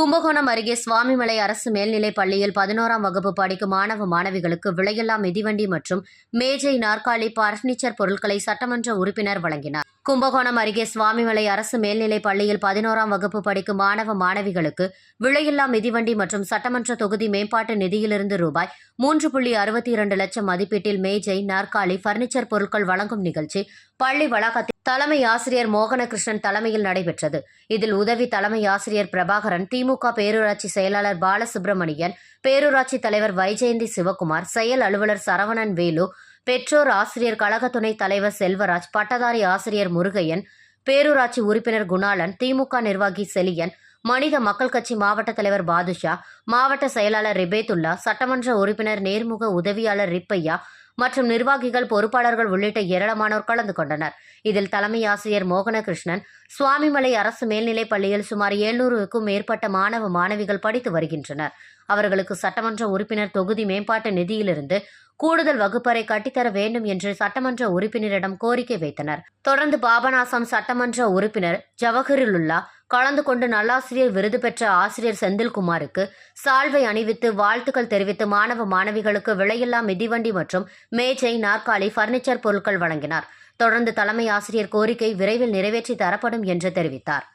கும்பகோணம் அருகே சுவாமிமலை அரசு மேல்நிலைப் பள்ளியில் பதினோராம் வகுப்பு படிக்கும் மாணவ மாணவிகளுக்கு விலையில்லா மிதிவண்டி மற்றும் மேஜை நாற்காலி பர்னிச்சர் பொருட்களை சட்டமன்ற உறுப்பினர் வழங்கினார். கும்பகோணம் அருகே சுவாமிமலை அரசு மேல்நிலைப் பள்ளியில் பதினோராம் வகுப்பு படிக்கும் மாணவ மாணவிகளுக்கு விலையில்லா மிதிவண்டி மற்றும் சட்டமன்ற தொகுதி மேம்பாட்டு நிதியிலிருந்து ரூபாய் மூன்று புள்ளி அறுபத்தி இரண்டு லட்சம் மதிப்பீட்டில் மேஜை நாற்காலி பர்னிச்சர் பொருட்கள் வழங்கும் நிகழ்ச்சி பள்ளி வளாகத்தில் தலைமை ஆசிரியர் மோகனகிருஷ்ணன் தலைமையில் நடைபெற்றது. இதில் உதவி தலைமை ஆசிரியர் பிரபாகரன் திமுக பேரூராட்சி செயலாளர் பாலசுப்ரமணியன் பேரூராட்சி தலைவர் வைஜெயந்தி சிவகுமார் செயல் அலுவலர் சரவணன் வேலு பெற்றோர் ஆசிரியர் கழக துணைத் தலைவர் செல்வராஜ் பட்டதாரி ஆசிரியர் முருகையன் பேரூராட்சி உறுப்பினர் குணாளன் திமுக நிர்வாகி செலியன் மனித மக்கள் கட்சி மாவட்ட தலைவர் பாதுஷா மாவட்ட செயலாளர் ரிபேத்துல்லா சட்டமன்ற உறுப்பினர் நேர்முக உதவியாளர் ரிப்பையா மற்றும் நிர்வாகிகள் பொறுப்பாளர்கள் உள்ளிட்ட ஏராளமானோர் கலந்து கொண்டனர். இதில் தலைமை ஆசிரியர் மோகனகிருஷ்ணன் சுவாமிமலை அரசு மேல்நிலைப் பள்ளியில் சுமார் எழுநூறுக்கும் மேற்பட்ட மாணவ மாணவிகள் படித்து வருகின்றனர். அவர்களுக்கு சட்டமன்ற உறுப்பினர் தொகுதி மேம்பாட்டு நிதியிலிருந்து கூடுதல் வகுப்பறை கட்டித்தர வேண்டும் என்று சட்டமன்ற உறுப்பினரிடம் கோரிக்கை வைத்தனர். தொடர்ந்து பாபநாசம் சட்டமன்ற உறுப்பினர் ஜவஹரிலுல்லா கலந்து கொண்டு நல்லாசிரியர் விருது பெற்ற ஆசிரியர் செந்தில்குமாருக்கு சால்வை அணிவித்து வாழ்த்துக்கள் தெரிவித்து மாணவ மாணவிகளுக்கு விலையில்லா மிதிவண்டி மற்றும் மேஜை நாற்காலி பர்னிச்சர் பொருட்கள் வழங்கினார். தொடர்ந்து தலைமை ஆசிரியர் கோரிக்கை விரைவில் நிறைவேற்றி தரப்படும் என்று தெரிவித்தார்.